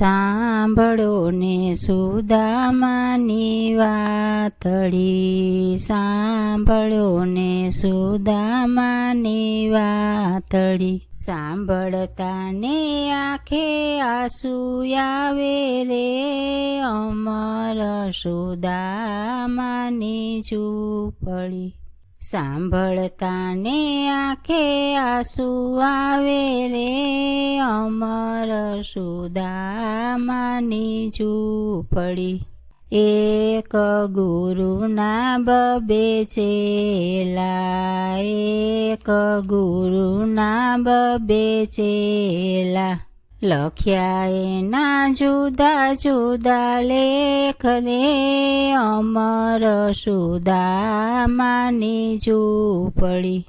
સાંભળો ને સુદામાની વાતડી સાંભળો ને સુદામાની વાતળી. સાંભળતા ને આંખે આંસુ આવે રે. અમર સુદામાની ઝૂંપડી. સાંભળતા ને આંખે આંસુ આવે રે, અમર સુદામાની ઝૂંપડી. એક ગુરુના બબે ચેલા એક ગુરુના બબે ચેલા લખ્યા એના જુદા જુદા લેખ દે અમર સુદામાની ઝૂંપડી.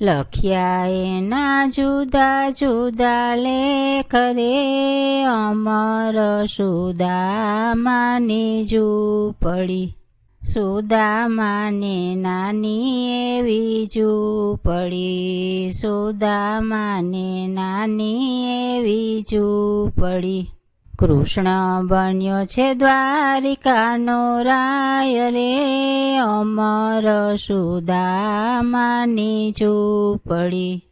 લખ્યા એના જુદા જુદા લેખ દે અમર સુદામાની ઝૂંપડી. સુદામાને નાની એવી ઝૂંપડી સુદામાને નાની એવી પડી. કૃષ્ણ બન્યો છે દ્વારિકાનો રાય રે. અમર સુદામાની ઝૂંપડી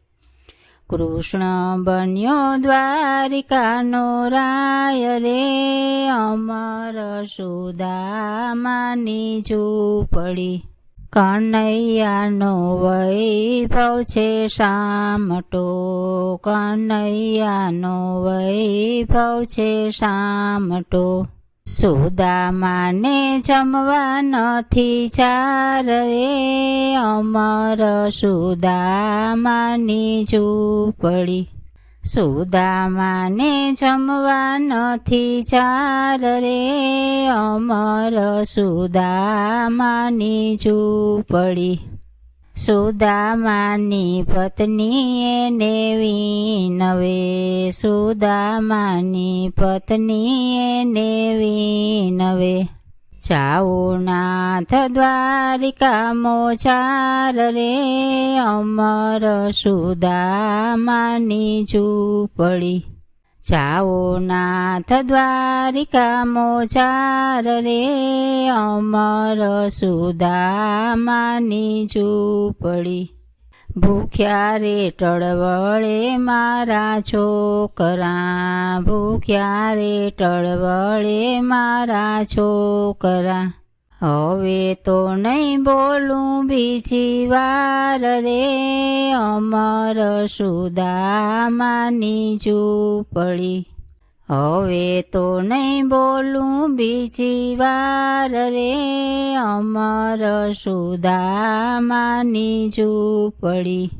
કૃષ્ણ બન્યો દ્વારિકાનો રાય રે અમર સુદામાની ઝૂંપડી. કનૈયાનો વૈભવ છે શામટો કનૈયાનો વૈભવ છે શામટો સુદામાને જમવા નથી ચાર રે અમર સુદામાની ઝૂંપડી. સુદામાને જમવા નથી ચાર રે અમર સુદામાની ઝૂંપડી. સુદામાની પત્નીએ નેવી નવે. સુદામાની પત્નીએ નેવી નવે. જાઓ નાથ દ્વારિકા મોચાર રે. અમર સુદામાની ઝૂંપડી. જાઓ નાથ દ્વારિકા મોચાર રે, અમર સુદામાની ઝૂંપડી. ભૂખ્યા રે ટળવળે મારા છોકરા, ભૂખ્યા રે ટળવળે મારા છોકરા. હવે તો નહીં બોલું બીજી વાર રે, અમર સુદામાની ઝૂંપડી. હવે તો નહીં બોલું બીજી વાર રે, અમર સુદામાની ઝૂંપડી.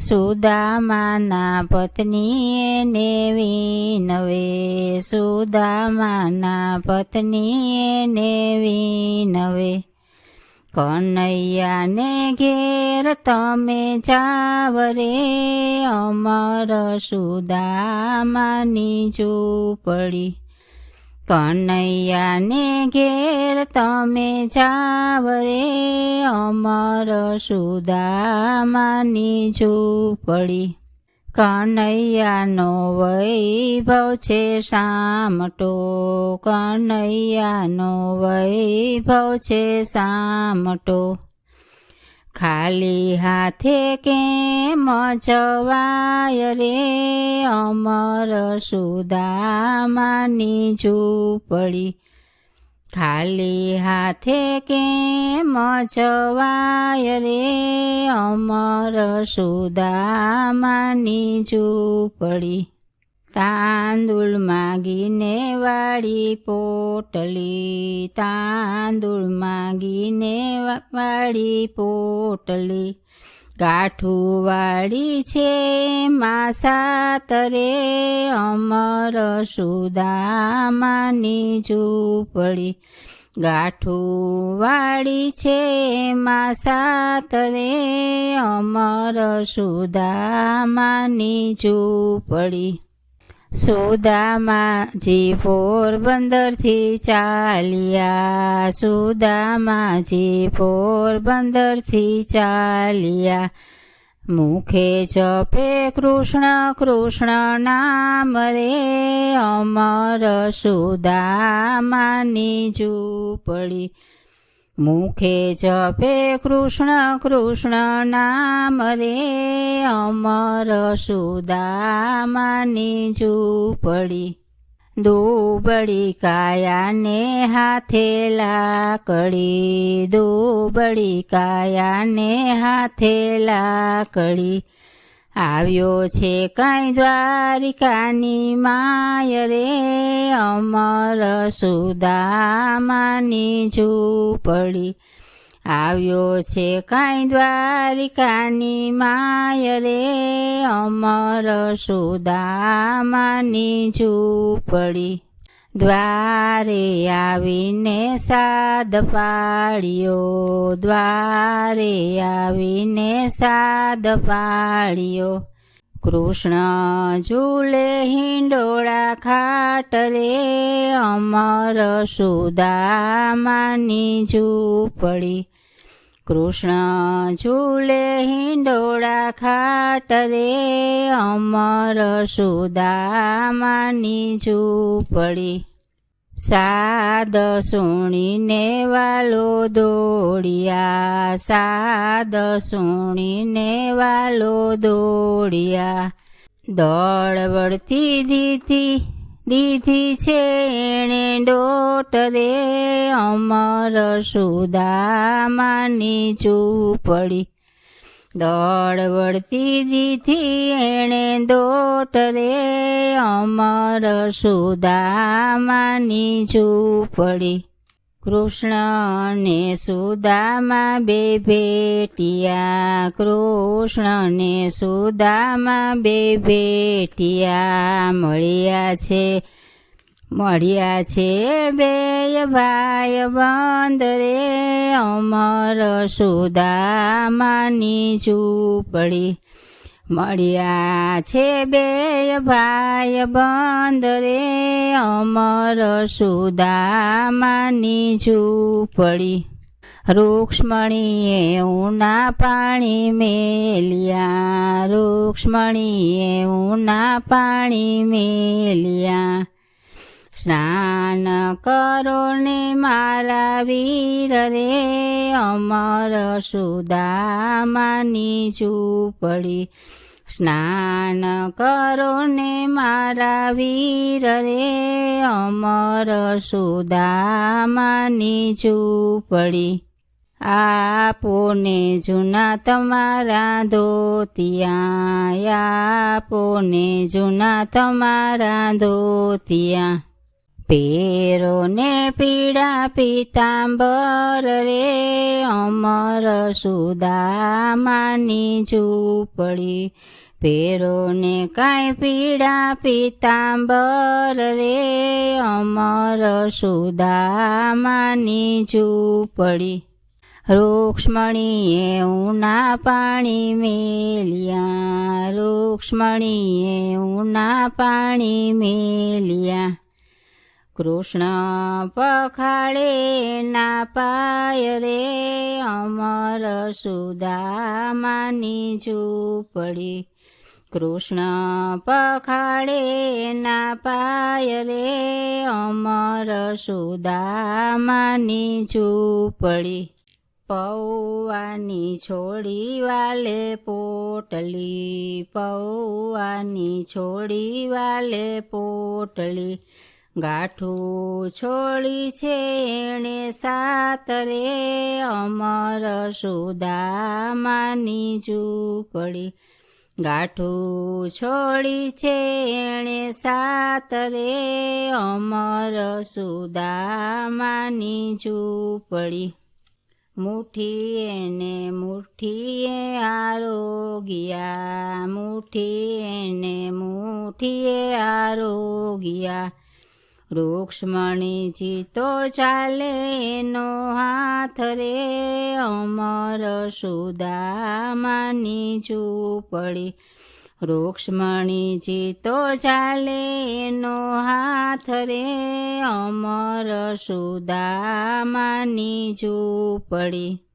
સુદામાના પત્નીએ નેવી નવે. સુદામાના પત્નીએ નેવી નવે. કનૈયાને ઘેર તમે જાવ રે અમર સુદામાની ઝૂંપડી. કનૈયાને ઘેર તમે જાવ રે અમર સુદામાની ઝૂંપડી. કનૈયાનો વૈભવ છે સામટો, કનૈયાનો વૈભવ છે સામટો. ખાલી હાથે કેમ જવાય રે? અમર સુદામાની ઝૂંપડી. ખાલી હાથે કેમ જવાય રે? અમર સુદામાની ઝૂંપડી. તાંદુળ માગીને વાળી પોટલી, તાંદુળ માગીને વાળી પોટલી. કાઠું વાળી છે માસા તરે, અમર સુદામાની ઝૂંપડી. ગાંઠું વાળી છે માસા તરે, અમર સુદામાની ઝૂંપડી. સુદામાજી પોરબંદરથી ચાલ્યા. સુદામાજી પોરબંદરથી ચાલ્યા. મુખે જપે કૃષ્ણ કૃષ્ણ નામ રે. અમર સુદામાની ઝૂંપડી મુખે જપે કૃષ્ણ કૃષ્ણ નામ રે, અમર સુદામાની ઝૂંપડી. દોબડી કાયાને હાથે લાકડી દોબડી કાયાને હાથે લાકડી. આવ્યો છે કાંઈ દ્વારિકાની માય રે, અમર સુદામાની ઝૂંપડી. આવ્યો છે કાંઈ દ્વારિકાની માય રે, અમર સુદામાની ઝૂંપડી. દ્વારે આવીને સાદ પાડ્યો. દ્વારે આવીને સાદ પાડ્યો. કૃષ્ણ ઝૂલે હિંડોળા ખાટ રે, અમર સુદામાની ઝૂંપડી. કૃષ્ણ ઝૂલે હિંડોળા ખાટ રે, અમર સુદામાની ઝૂંપડી. સાદ સુણીને વાલો દોડિયા, સાદ સુણીને વાલો દોડિયા. દોડ વળતી દીધી દીધી છે એણે ડોટ રે અમર સુદામાની ઝૂંપડી. દોડ વળતી દીધી એણે દોટ રે અમર સુદામાની ઝૂંપડી. કૃષ્ણને સુદામા બે ભેટિયા. કૃષ્ણને સુદામા બે ભેટિયા મળ્યા છે. મળ્યા છે બે ભાઈ બંધ રે. અમર સુદામાની ઝૂંપડી મળ્યા છે બે ભાઈ બંધ રે, અમર સુદામાની ઝૂંપડી. રૂક્ષ્મણીએ ઉના પાણી મેલિયા, રૂક્ષ્મણીએ ઉના પાણી મેલિયા. સ્નાન કરો ને મારા વીર રે, અમર સુદામાની ઝૂંપડી. સ્નાન કરો ને મારા વીર રે, અમર સુદામાની ઝૂંપડી. આપોને જૂના તમારા ધોતિયા, આપોને જૂના તમારા ધોતિયા. પેરો ને પીડા પીતાંબર રે, અમર સુદામાની ઝૂંપડી. પેરો ને કાંઈ પીડા પીતાંબર રે, અમર સુદામાની ઝૂંપડી. રૂક્ષ્મણીએ ઉના પાણી મેલિયા, રૂક્ષ્મણીએ ઉના પાણી મેલિયા. કૃષ્ણ પખાડે ના પાય રે, અમર સુદામાની ઝૂંપડી. કૃષ્ણ પખાડે ના પાય રે, અમર સુદામાની ઝૂંપડી. પૌવાની છોડી વાલે પોટલી, પૌવાની છોડી વાલે પોટલી. ગાઠું છોડી છે એણે સાતરે અમર સુદામાની ઝૂંપડી. ગાઠું છોડી છે એણે સાતરે અમર સુદામાની ઝૂંપડી. મુઠી એને મુઠ્ઠીએ આરોગ્યા, મુઠી એને મુઠીએ આરોગ્યા. રૂક્ષ્મણીજી તો ચાલે, એનો હાથ રે, અમર સુદામાની ઝૂંપડી. રૂક્ષ્મણીજી તો ચાલે, એનો હાથ રે, અમર સુદામાની ઝૂંપડી.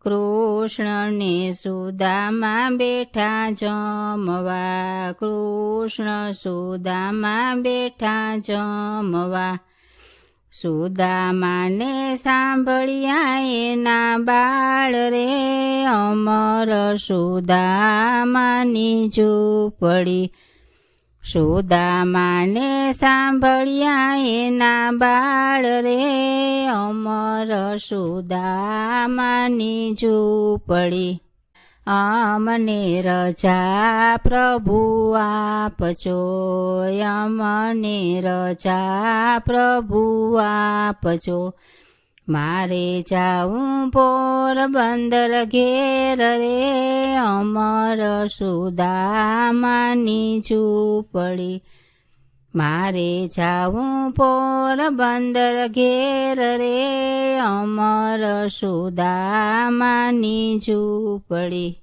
કૃષ્ણને સુદામાં બેઠા જમવા. કૃષ્ણ સુદામાં બેઠા જમવા. સુદામાને સાંભળ્યા એના બાળ રે અમર સુદામાની ઝૂંપડી. સુદામાને સાંભળ્યા એના બાળ રે. અમર સુદામાની ઝૂંપડી. અમને રજા પ્રભુ આપજો. અમને રજા પ્રભુ આપજો. મારે જાઉં પોરબંદર ઘેર રે, અમર સુદામાની ઝૂંપડી. મારે જાઉં પોરબંદર ઘેર રે, અમર સુદામાની ઝૂંપડી.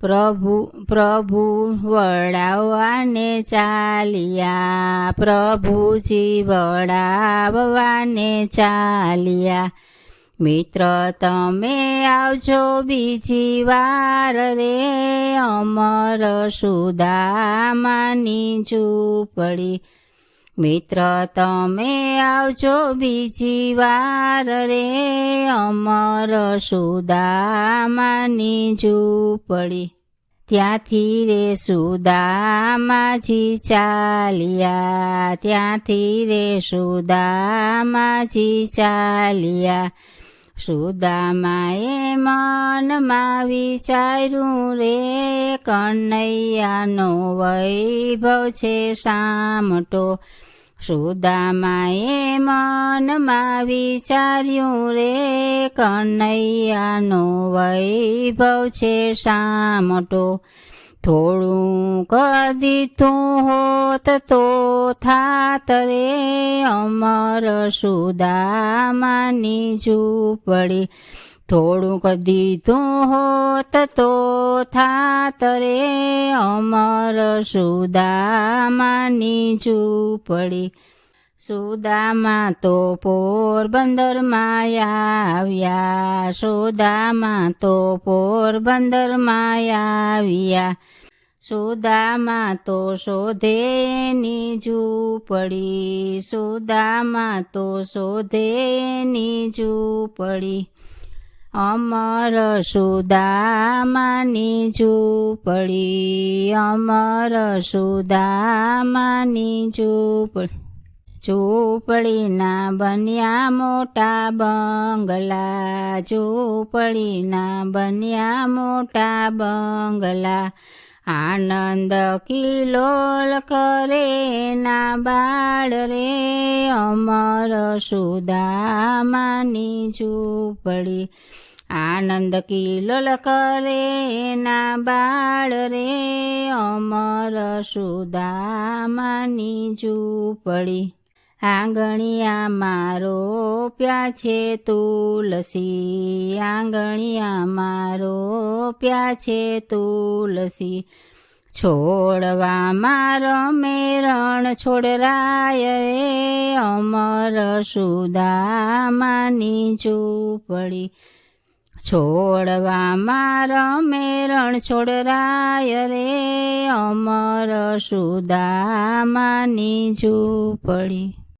પ્રભુ પ્રભુ વડાવવાને ચાલ્યા. પ્રભુજી વડાવવાને ચાલ્યા. મિત્ર, તમે આવજો બીજી વાર રે. અમર સુદામાની ઝૂંપડી મિત્ર, તમે આવજો બીજી વાર. રે અમર સુદામાની ઝૂંપડી. ત્યાંથી રે સુદામાજી ચાલ્યા. ત્યાંથી રે સુદામાજી ચાલ્યા. સુદામાએ મનમાં વિચાર્યું, રે, કનૈયાનો વૈભવ છે સામટો. સુદામાએ મનમાં વિચાર્યું રે, કનૈયાનો વૈભવ છે સામટો થોડું કદીતું હોત તો થાત રે, અમર સુદામાની ઝૂંપડી. થોડું દીધું હોત તો થાત રે, અમર સુદામાની ઝૂંપડી. સુદામાં તો પોરબંદરમાં આવ્યા, સુદામાં તો પોરબંદરમાં આવ્યા. સુદામાં તો શોધેની ઝૂંપડી, સુદામાં તો શોધેની ઝૂંપડી. અમર સુદામાની ઝૂંપડી અમર સુદામાની ઝૂંપડી ઝૂંપડીના બન્યા મોટા બંગલા ઝૂંપડીના બન્યા મોટા બંગલા આનંદ કિલોલ કરે ના બાળ રે, અમર સુદામાની ઝૂંપડી. આનંદ કિલોલ કરે ના બાળ રે, અમર સુદામાની ઝૂંપડી. આંગણિયામાં રોપ્યા છે તુલસી. આંગણિયામાં રોપ્યા છે તુલસી. છોડવામાં રમે રણ છોડરાય રે અમર સુદામાની ઝૂંપડી. છોડવામાં રમે રણ છોડરાય રે, અમર સુદામાની ઝૂંપડી.